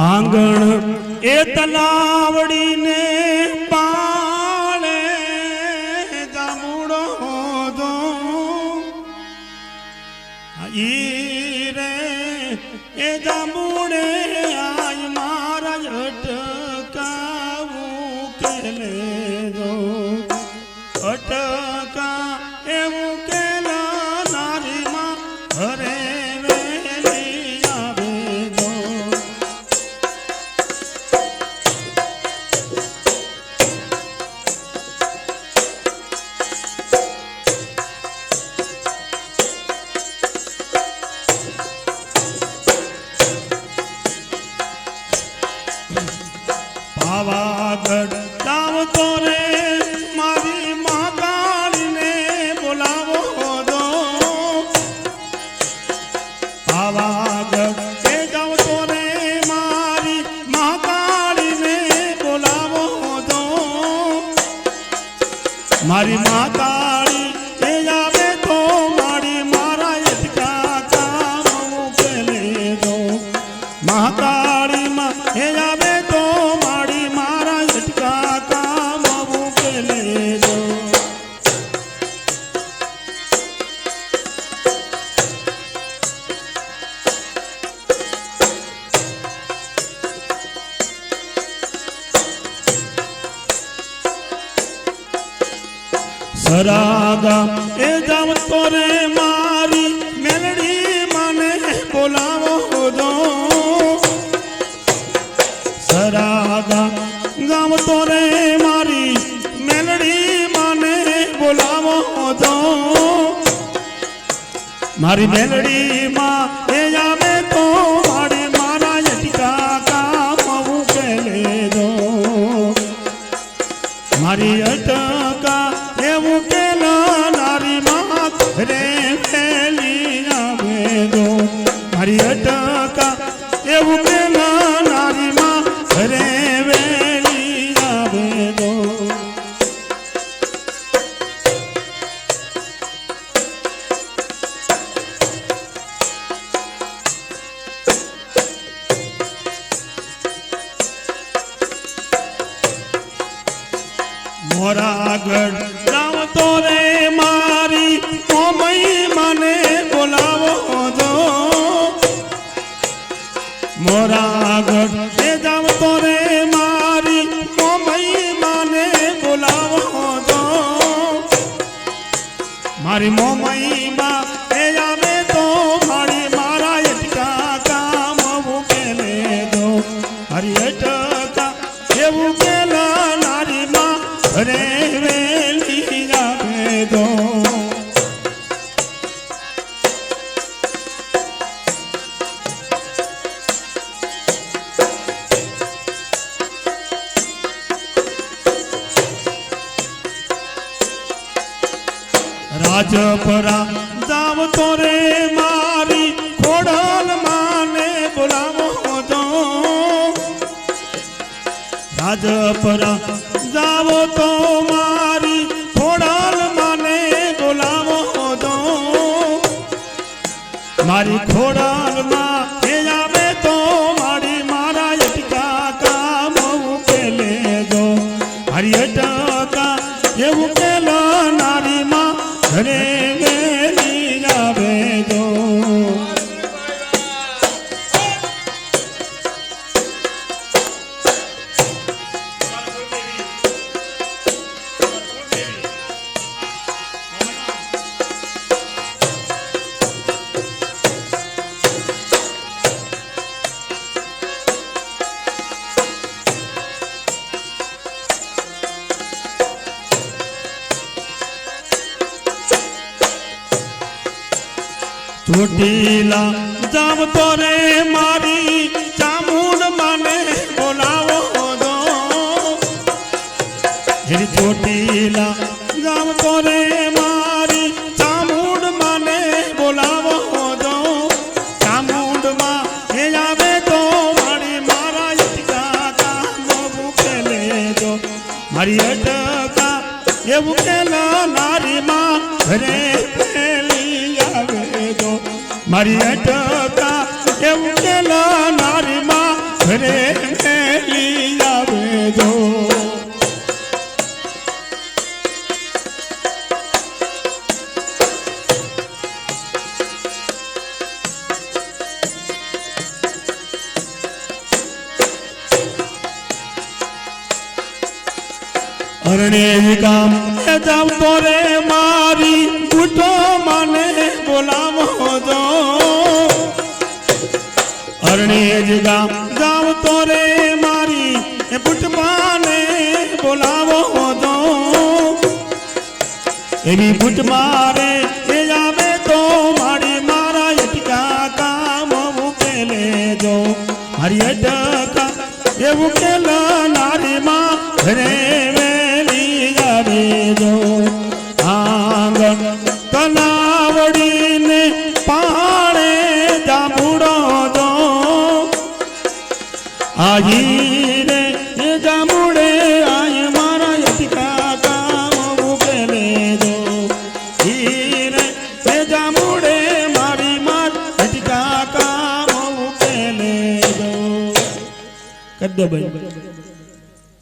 આંગણ એ તલાવડીને પાળે જામુડો દો ઈ રે એ જામુડે પાવાગઢ લાવતો રે. દો સરાગા એ જાવતો રે મારી મેલડી મને બોલાવો દો સરાગા ગાવતો રે મારી મેલડી મોરાગઢ જાવતો રે મારી કોમઈ મને બોલાવો દો મોરાગઢ એ જાવતો રે મારી કોમઈ મને બોલાવો મોમઈ રાજપરા જાવતો રે મારી ખોડલ માને બોલાવો દો રાજપરા જાવ તો મારી ખોડલ માને બોલાવો દો મારી ખોડલ માં ચોટીલા જાવતો રે મારી ચામુંડ માને બોલાવો દો. હેરી ચોટીલા જાવતો રે મારી ચામુંડ માને બોલાવો દો. ચામુંડમાં હે આવે તો મારી મારા અટકા નો ભૂખે લેજો. મારી અટકા એવું કેલા નારી માં ઘરે મારી અટતા એવું કેલા નારીમાં ઘરે મેલી આવે જો અરણે તો રે મારી ઉઠો મને બોલાવો. જો હરણે ગામ જાવ તો રે મારી. એ ભૂટમાને માને બોલાવો જો એવી બુટ મારે એ આવે તો મારી મારા અટકા કામ ઉકેલે જો મારી અટકા એવું કેલ નારી માં આજી રે એ જાંબુડે આય મારા અટકા કામ ઉકેલે જો ઈ રે એ જાંબુડે મારી માર અટકા કામ ઉકેલે જો ભાઈ.